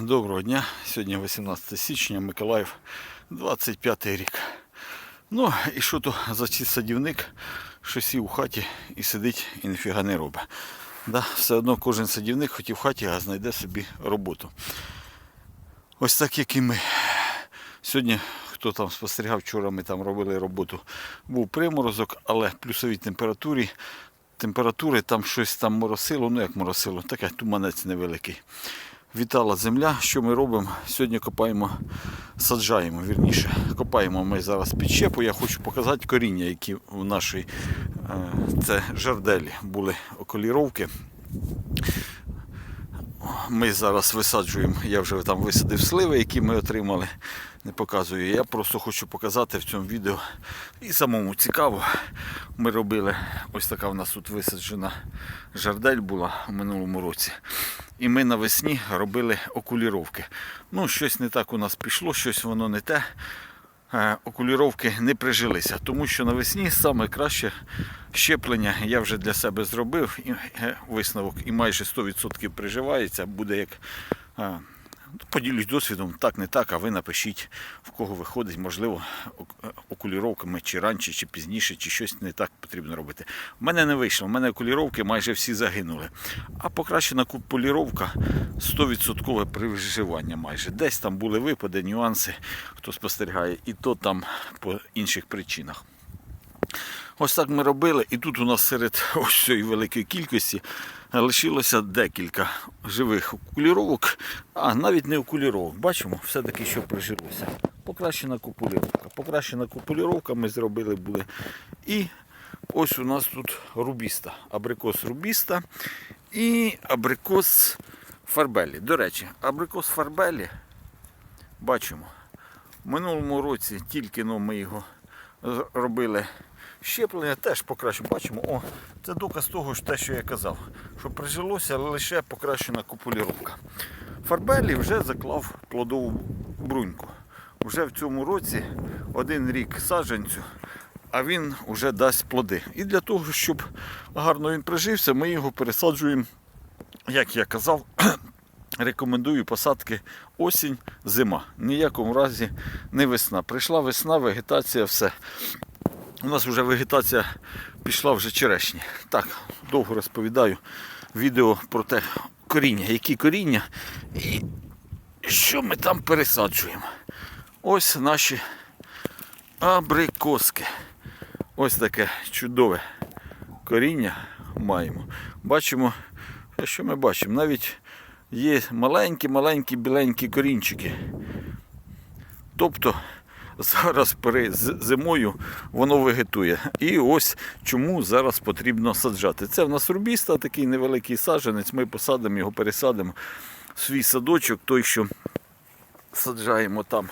Доброго дня. Сьогодні 18 січня, Миколаїв, 25 рік. Ну, і що то за цей садівник, що сів у хаті і сидить і ніфіга не робить. Да, все одно кожен садівник хотів в хаті, а знайде собі роботу. Ось так, як і ми. Сьогодні, хто там спостерігав, вчора ми там робили роботу, був приморозок, але плюсовій температурі, температури там щось там моросило, ну як моросило, таке туманець невеликий. Вітала земля. Що ми робимо? Сьогодні копаємо, саджаємо, вірніше. Копаємо ми зараз підщепу. Я хочу показати коріння, які в нашій е, це жерделі були околіровки. Ми зараз висаджуємо, я вже там висадив сливи, які ми отримали. Не показую. Я просто хочу показати в цьому відео. І самому цікаво. Ми робили, ось така в нас тут висаджена жардель була у минулому році. І ми навесні робили окуліровки. Ну, щось не так у нас пішло, щось воно не те. Е, Окуліровки не прижилися, тому що навесні саме краще щеплення я вже для себе зробив і е, висновок і майже 100% приживається. Буде як е, поділюсь досвідом, так не так, а ви напишіть, в кого виходить, можливо, е, окуліровками чи раніше, чи пізніше, чи щось не так потрібно робити. У мене не вийшло, у мене окуліровки майже всі загинули. А покращена поліровка 100% приживання майже. Десь там були випади, нюанси, хто спостерігає, і то там по інших причинах. Ось так ми робили, і тут у нас серед ось цієї великої кількості лишилося декілька живих окуліровок, а навіть не окуліровок. Бачимо, все-таки що прижилося. Покращена купуліровка. Покращена купуліровка ми зробили були. І ось у нас тут рубіста. Абрикос рубіста і абрикос фарбелі. До речі, абрикос фарбелі бачимо. В минулому році тільки ну, ми його робили щеплення, теж покращено. Бачимо, о, це доказ того, що те, що я казав, що прижилося лише покращена купуліровка. Фарбелі вже заклав плодову бруньку. Вже в цьому році один рік саджанцю, а він вже дасть плоди. І для того, щоб гарно він прижився, ми його пересаджуємо, як я казав, рекомендую посадки осінь, зима. Ніякому разі не весна. Прийшла весна, вегетація, все. У нас вже вегетація пішла вже черешні. Так, довго розповідаю відео про те коріння, які коріння і що ми там пересаджуємо. Ось наші абрикоски. Ось таке чудове коріння маємо. Бачимо, що ми бачимо? Навіть є маленькі-маленькі біленькі корінчики. Тобто зараз перед зимою воно вегетує. І ось чому зараз потрібно саджати. Це в нас рубіста, такий невеликий саджанець. Ми посадимо його, пересадимо в свій садочок, той, що саджаємо там.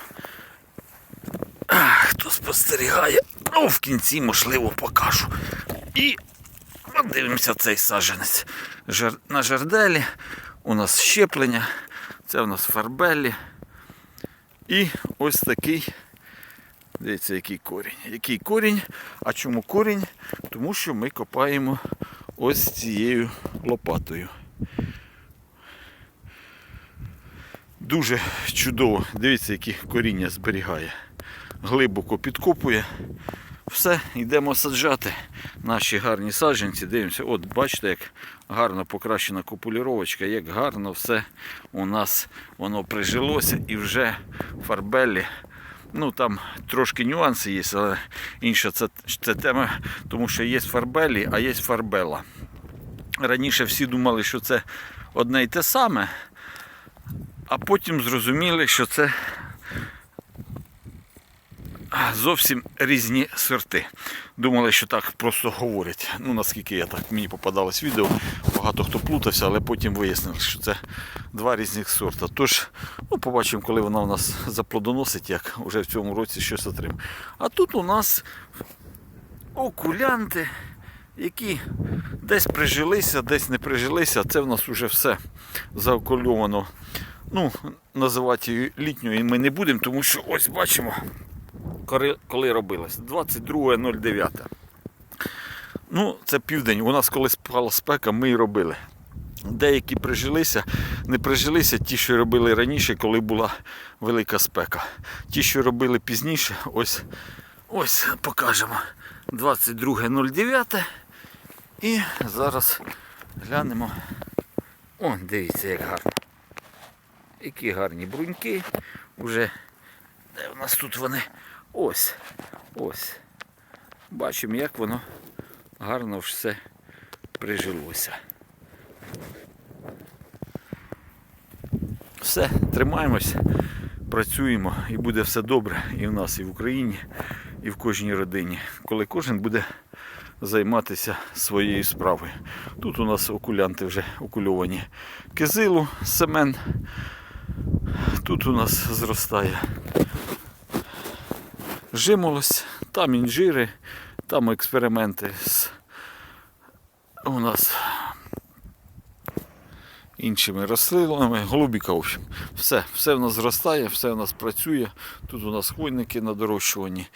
Хто спостерігає, ну, в кінці, можливо, покажу. І подивимося цей саджанець. Жар... На жарделі у нас щеплення, це у нас фарбелі. І ось такий, дивіться, який корінь. Який корінь? А чому корінь? Тому що ми копаємо ось цією лопатою. Дуже чудово. Дивіться, які коріння зберігає. Глибоко підкопує. Все, йдемо саджати наші гарні саджанці. Дивимося, от бачите, як гарно покращена копуліровочка, як гарно все у нас воно прижилося і вже фарбелі. Ну там трошки нюанси є, але інша це, це тема, тому що є фарбелі, а є фарбела. Раніше всі думали, що це одне і те саме, а потім зрозуміли, що це зовсім різні сорти. Думали, що так просто говорять. Ну, наскільки я так мені попадалось відео, багато хто плутався, але потім вияснили, що це два різних сорта. Тож, ну, побачимо, коли вона у нас заплодоносить, як вже в цьому році щось отримає. А тут у нас окулянти, які десь прижилися, десь не прижилися. Це в нас вже все заокульовано. Ну, називати її літньою ми не будемо, тому що ось бачимо, коли, робилось. 22.09. Ну, це південь. У нас коли спала спека, ми і робили. Деякі прижилися, не прижилися ті, що робили раніше, коли була велика спека. Ті, що робили пізніше, ось, ось покажемо. 22.09. І зараз глянемо. О, дивіться, як гарно. Які гарні бруньки. Уже де в нас тут вони? Ось. Ось. Бачимо, як воно гарно все прижилося. Все, тримаємось, працюємо і буде все добре і в нас, і в Україні, і в кожній родині, коли кожен буде займатися своєю справою. Тут у нас окулянти вже окульовані кизилу, семен. Тут у нас зростає жимолось, там інжири, там експерименти з у нас іншими рослинами, голубіка, в общем. Все, все в нас зростає, все в нас працює. Тут у нас хвойники на дорощуванні.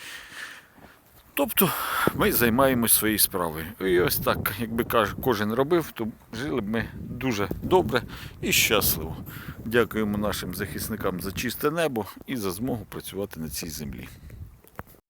Тобто ми займаємось своєю справою. І ось так, якби кожен робив, то жили б ми дуже добре і щасливо. Дякуємо нашим захисникам за чисте небо і за змогу працювати на цій землі.